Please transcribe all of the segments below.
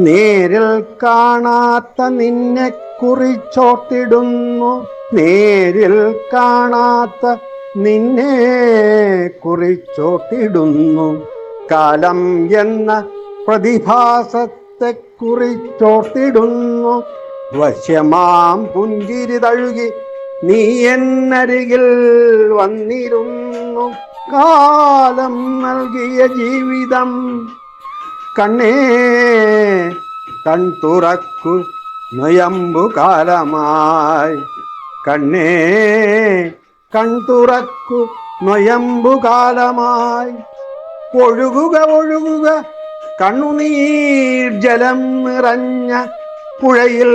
നേരിൽ കാണാത്ത നിന്നെ കുറിച്ചോട്ടിടുന്നു നേരിൽ കാണാത്ത നിന്നെ കുറിച്ചോട്ടിടുന്നു കാലം എന്ന പ്രതിഭാസത്തെ കുറിച്ചോട്ടിടുന്നു വശ്യമാം പുഞ്ചിരി തഴുകി നീ എന്നരികിൽ വന്നിരുന്നു. കാലം നൽകിയ ജീവിതം കണ്ണേ കൺ തുറക്കു നൊയമ്പു കാലമായി. കണ്ണേ കൺ തുറക്കു നൊയമ്പു കാലമായി. ഒഴുകുക ഒഴുകുക കണ്ണുനീർ ജലം നിറഞ്ഞ പുഴയിൽ.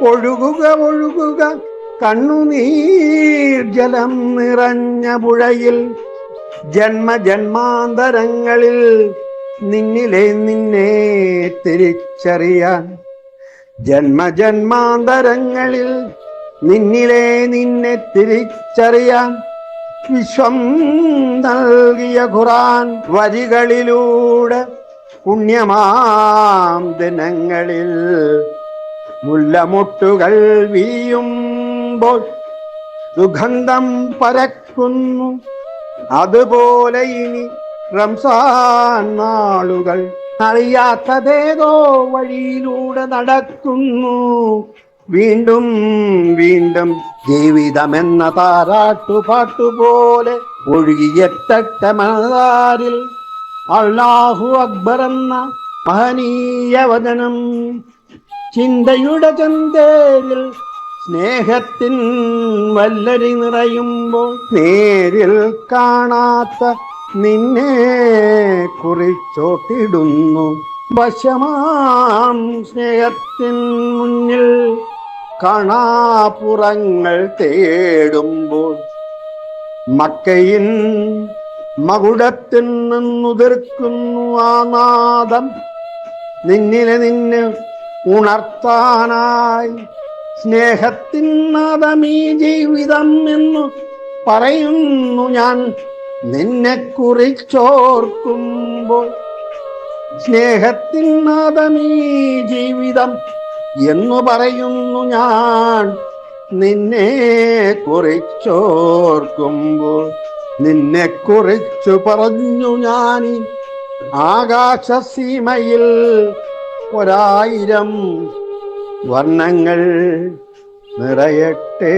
ഒഴുകുക ഒഴുകുക കണ്ണുനീർ ജലം നിറഞ്ഞ പുഴയിൽ. ജന്മ ജന്മജന്മാന്തരങ്ങളിൽ നിന്നിലെ നിന്നെ തിരിച്ചറിയാൻ ജന്മജന്മാന്തരങ്ങളിൽ നിന്നിലെ നിന്നെ തിരിച്ചറിയാൻ വിശ്വം നൽകിയ ഖുറാൻ വരികളിലൂടെ പുണ്യമാം ദിനങ്ങളിൽ മുല്ലമുട്ടുകൾ വീയുമ്പോൾ സുഗന്ധം പരക്കുന്നു. അതുപോലെ ഇനി റംസാൻ നാളുകൾ അറിയാത്തതേതോ വഴിയിലൂടെ നടക്കുന്നു. വീണ്ടും വീണ്ടും ജീവിതമെന്ന താരാട്ടുപാട്ടുപോലെ ഒഴുകിയെട്ടട്ട മനതാരിൽ അള്ളാഹു അക്ബർ എന്ന മഹനീയ വചനം ചിന്തയുടെ ചന്തേരിൽ സ്നേഹത്തിൻ വല്ലരി നിറയുമ്പോൾ നേരിൽ കാണാത്ത നിന്നെ കുറിച്ചോട്ടിടുന്നു. വശമാം സ്നേഹത്തിൻ മുന്നിൽ കാണാപ്പുറങ്ങൾ തേടുമ്പോൾ മക്കയിൻ മകുടത്തിൽ നിന്നുതിർക്കുന്നു ആ നാദം. നിന്നിലെ നിന്നെ ഉണർത്താനായി സ്നേഹത്തിൻ നാദമീ ജീവിതം എന്നു പറയുന്നു ഞാൻ. നിന്നെ കുറിച്ചോർക്കുമ്പോൾ സ്നേഹത്തിൻ നാദമീ ജീവിതം എന്നു പറയുന്നു ഞാൻ. നിന്നെ കുറിച്ചോർക്കുമ്പോൾ നിന്നെ കുറിച്ചു പറഞ്ഞു ഞാൻ ആകാശസീമയിൽ ഒരായിരം വർണങ്ങൾ നിറയട്ടെ.